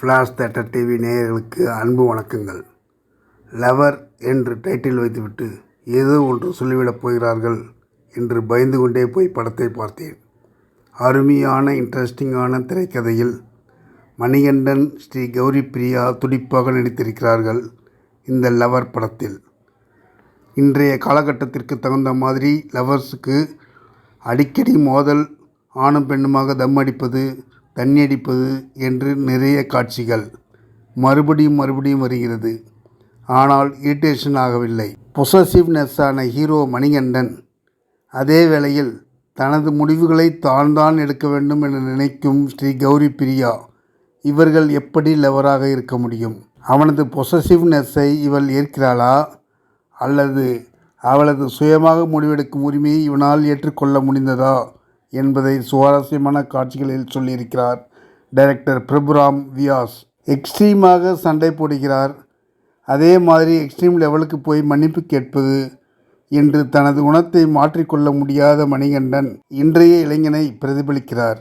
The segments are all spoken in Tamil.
ஃப்ளாஷ் தேட்டர் டிவி நேயர்களுக்கு அன்பு வணக்கங்கள். லவர் என்று டைட்டில் வைத்துவிட்டு ஏதோ ஒன்று சொல்லிவிடப் போகிறார்கள் என்று பயந்து கொண்டே போய் படத்தை பார்த்தேன். அருமையான இன்ட்ரெஸ்டிங்கான திரைக்கதையில் மணிகண்டன் ஸ்ரீ கௌரி பிரியா துடிப்பாக நடித்திருக்கிறார்கள் இந்த லவர் படத்தில். இன்றைய காலகட்டத்திற்கு தகுந்த மாதிரி லவர்ஸுக்கு அடிக்கடி மோதல் ஆணும் பெண்ணுமாக தம் அடிப்பது தண்ணி அடிப்பது என்று நிறைய காட்சிகள். மறுபடியும் மறுபடியும் வருகிறது. ஆனால் இரிட்டேஷன் ஆகவில்லை. பொசசிவ்னஸ்ஸான ஹீரோ மணிகண்டன் அதே வேளையில் தனது முடிவுகளை தான் தான் எடுக்க வேண்டும் என நினைக்கும் ஸ்ரீ கௌரி பிரியா இவர்கள் எப்படி லெவராக இருக்க முடியும்? அவனது பொசசிவ்னஸை இவள் ஏற்கிறாளா? அல்லது அவளது சுயமாக முடிவெடுக்கும் உரிமையை இவனால் ஏற்றுக்கொள்ள முடிந்ததா? என்பதை சுவாரஸ்யமான காட்சிகளில் சொல்லியிருக்கிறார். டைரக்டர் பிரபுராம் வியாஸ் எக்ஸ்ட்ரீமாக சண்டை போடுகிறார். அதே மாதிரி எக்ஸ்ட்ரீம் லெவலுக்கு போய் மன்னிப்பு கேட்பது என்று தனது குணத்தை மாற்றிக்கொள்ள முடியாத மணிகண்டன் இன்றைய இளைஞனை பிரதிபலிக்கிறார்.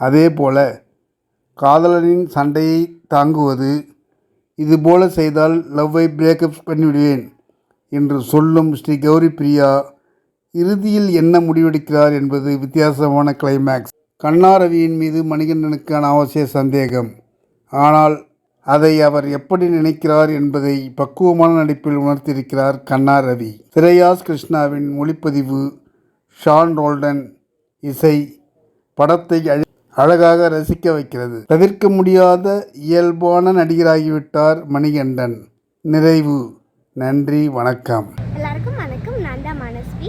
அதே போல காதலனின் சண்டையை தாங்குவது இதுபோல செய்தால் லவ்வை பிரேக்கப் பண்ணிவிடுவேன் என்று சொல்லும் ஸ்ரீ கௌரி பிரியா இறுதியில் என்ன முடிவெடுக்கிறார் என்பது வித்தியாசமான கிளைமேக்ஸ் கண்ணாரவியின் மீது மணிகண்டனுக்கான அவசிய சந்தேகம். ஆனால் அதை அவர் எப்படி நினைக்கிறார் என்பதை பக்குவமான நடிப்பில் உணர்த்தியிருக்கிறார் கண்ணா ரவி சிரேயாஸ் கிருஷ்ணாவின் மொழிப்பதிவு ஷான் ரோல்டன் இசை படத்தை அழ- அழகாக ரசிக்க வைக்கிறது. தவிர்க்க முடியாத இயல்பான நடிகராகிவிட்டார் மணிகண்டன். நிறைவு. நன்றி வணக்கம். எல்லாருக்கும் வணக்கம். நான் தான் மனஸ்வி.